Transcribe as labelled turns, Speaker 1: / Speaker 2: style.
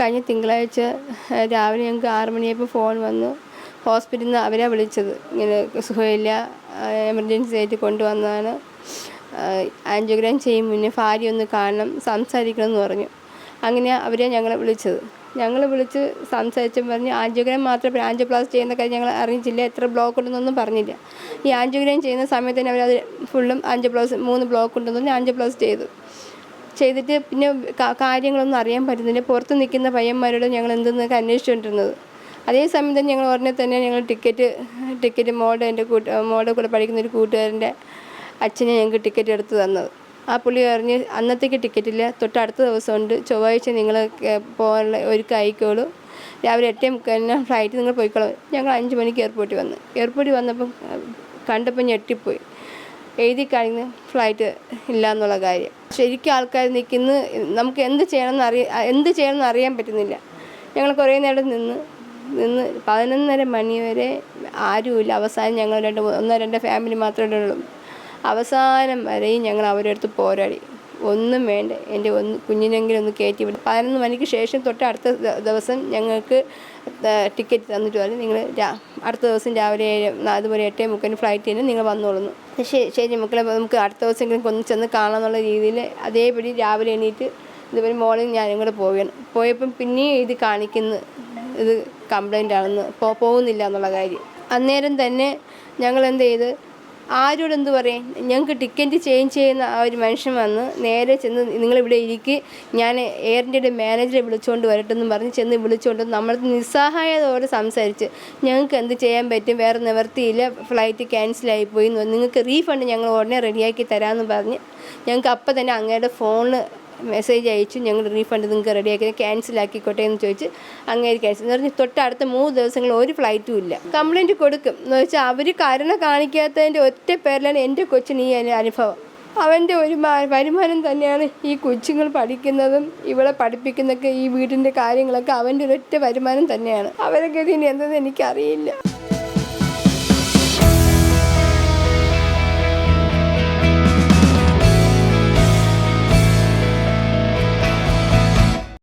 Speaker 1: കഴിഞ്ഞ തിങ്കളാഴ്ച രാവിലെ ഞങ്ങൾക്ക് ആറ് മണിയായപ്പോൾ ഫോൺ വന്നു. ഹോസ്പിറ്റലിൽ നിന്ന് അവരാണ് വിളിച്ചത്. ഇങ്ങനെ സുഖമില്ല എമർജൻസി ആയിട്ട് കൊണ്ടുവന്നതാണ്. ആൻജിയോഗ്രാം ചെയ്യും മുന്നേ ഭാര്യ ഒന്ന് കാണണം സംസാരിക്കണം എന്ന് പറഞ്ഞു. അങ്ങനെ അവരെ ഞങ്ങളെ വിളിച്ചത്. ഞങ്ങൾ വിളിച്ച് സംസാരിച്ചും പറഞ്ഞ് ആൻജിയോഗ്രാം മാത്രമേ ആൻജിയോപ്ലാസ് ചെയ്യുന്ന കാര്യം ഞങ്ങൾ അറിയിച്ചില്ല എത്ര ബ്ലോക്ക് ഉണ്ടെന്നൊന്നും പറഞ്ഞില്ല. ഈ ആൻജിയോഗ്രാം ചെയ്യുന്ന സമയത്ത് തന്നെ അവരത് ഫുള്ളും ആൻജിയോപ്ലാസ് മൂന്ന് ബ്ലോക്ക് ഉണ്ടെന്ന് പറഞ്ഞ് ആൻജിയോപ്ലാസ് ചെയ്തു. ചെയ്തിട്ട് പിന്നെ കാര്യങ്ങളൊന്നും അറിയാൻ പറ്റുന്നില്ല. പുറത്ത് നിൽക്കുന്ന പയ്യന്മാരോട് ഞങ്ങൾ എന്തെന്നൊക്കെ അന്വേഷിച്ചുകൊണ്ടിരുന്നത്. അതേ സമയം തന്നെ ഞങ്ങൾ ഉടനെ തന്നെ ഞങ്ങൾ ടിക്കറ്റ് ടിക്കറ്റ് മോളുടെ എന്റെ കൂട്ട് മോളുടെ കൂടെ പഠിക്കുന്ന ഒരു കൂട്ടുകാരന്റെ അച്ഛനെ ഞങ്ങൾക്ക് ടിക്കറ്റ് എടുത്ത് തന്നത്. ആ പുള്ളി പറഞ്ഞ് അന്നത്തേക്ക് ടിക്കറ്റില്ല. തൊട്ട് അടുത്ത ദിവസമുണ്ട്. ചൊവ്വാഴ്ച നിങ്ങൾ പോകാനുള്ള ഒരുക്കം ആയിക്കോളൂ. രാവിലെ എട്ടേ മുക്കാലിന് ഫ്ലൈറ്റ് നിങ്ങൾ പോയിക്കോളൂ. ഞങ്ങൾ അഞ്ച് മണിക്ക് എയർപോർട്ടിൽ വന്നു. എയർപോർട്ടിൽ വന്നപ്പം കണ്ടപ്പോൾ ഞെട്ടിപ്പോയി. എഴുതി കഴിഞ്ഞ് ഫ്ലൈറ്റ് ഇല്ല എന്നുള്ള കാര്യം. ശരിക്കും ആൾക്കാർ നിൽക്കുന്ന. നമുക്ക് എന്ത് ചെയ്യണമെന്ന് അറിയ എന്ത് ചെയ്യണമെന്ന് അറിയാൻ പറ്റുന്നില്ല. ഞങ്ങൾ കുറേ നേരം നിന്ന് നിന്ന് പതിനൊന്നര മണി വരെ ആരുമില്ല. അവസാനം ഞങ്ങൾ രണ്ട് ഒന്നോ രണ്ടോ ഫാമിലി മാത്രമേ ഉള്ളൂ. അവസാനം വരെയും ഞങ്ങൾ അവരെടുത്ത് പോരാടി. ഒന്നും വേണ്ട. എന്റെ ഒന്ന് കുഞ്ഞിനെങ്കിലും ഒന്ന് കയറ്റി വിടും. പതിനൊന്ന് മണിക്ക് ശേഷം തൊട്ട് അടുത്ത ദിവസം ഞങ്ങൾക്ക് ടിക്കറ്റ് തന്നിട്ട് പറഞ്ഞു നിങ്ങൾ അടുത്ത ദിവസം രാവിലെ ഏഴ് അതുപോലെ എട്ടേ മുക്കിന് ഫ്ലൈറ്റ് തന്നെ നിങ്ങൾ വന്നോളുന്നു. ശരി ശരി മക്കളെ നമുക്ക് അടുത്ത ദിവസം ഒന്ന് ചെന്ന് കാണാമെന്നുള്ള രീതിയിൽ അതേപടി രാവിലെ എണീറ്റ് ഇതുപോലെ മോളിൽ ഞാൻ കൂടെ പോവുകയാണ്. പോയപ്പം പിന്നെയും ഇത് കാണിക്കുന്ന. ഇത് കംപ്ലൈന്റ് ആണെന്ന്. പോകുന്നില്ല എന്നുള്ള കാര്യം. അന്നേരം തന്നെ ഞങ്ങൾ എന്ത് ചെയ്ത്? ആരോട് എന്ത് പറയും? ഞങ്ങൾക്ക് ടിക്കറ്റ് ചേഞ്ച് ചെയ്യുന്ന ആ ഒരു മനുഷ്യൻ വന്ന് നേരെ ചെന്ന് നിങ്ങളിവിടെ ഇരിക്കി. ഞാൻ എയർ ഇന്ത്യയുടെ മാനേജറെ വിളിച്ചുകൊണ്ട് വരട്ടെന്ന് പറഞ്ഞ് ചെന്ന് വിളിച്ചുകൊണ്ട് നമ്മൾ നിസ്സഹായതയോടെ സംസാരിച്ച്. ഞങ്ങൾക്ക് എന്ത് ചെയ്യാൻ പറ്റും? വേറെ നിവർത്തിയില്ല ഫ്ലൈറ്റ് ക്യാൻസലായി പോയി. നിങ്ങൾക്ക് റീഫണ്ട് ഞങ്ങൾ ഉടനെ റെഡിയാക്കി തരാമെന്ന് പറഞ്ഞ് ഞങ്ങൾക്ക് അപ്പം തന്നെ അങ്ങയുടെ ഫോണിൽ മെസ്സേജ് അയച്ചു ഞങ്ങൾ റീഫണ്ട് നിങ്ങൾക്ക് റെഡിയാക്കി ക്യാൻസൽ ആക്കിക്കോട്ടെ എന്ന് ചോദിച്ച് അങ്ങേര് ക്യാൻസൽ എന്ന് പറഞ്ഞ് തൊട്ടടുത്ത മൂന്ന് ദിവസങ്ങൾ ഒരു ഫ്ലൈറ്റും ഇല്ല. കംപ്ലൈന്റ് കൊടുക്കും. എന്ന് വെച്ചാൽ അവർ കാരണം കാണിക്കാത്തതിന്റെ ഒറ്റ പേരിലാണ് എന്റെ കൊച്ചിന് ഈ അനുഭവം. അവന്റെ ഒരു വരുമാനം തന്നെയാണ് ഈ കൊച്ചുങ്ങൾ പഠിക്കുന്നതും ഇവളെ പഠിപ്പിക്കുന്നൊക്കെ ഈ വീടിന്റെ കാര്യങ്ങളൊക്കെ അവന്റെ ഒരൊറ്റ വരുമാനം തന്നെയാണ്. അവരൊക്കെ ഇനി എന്തെന്ന് എനിക്കറിയില്ല.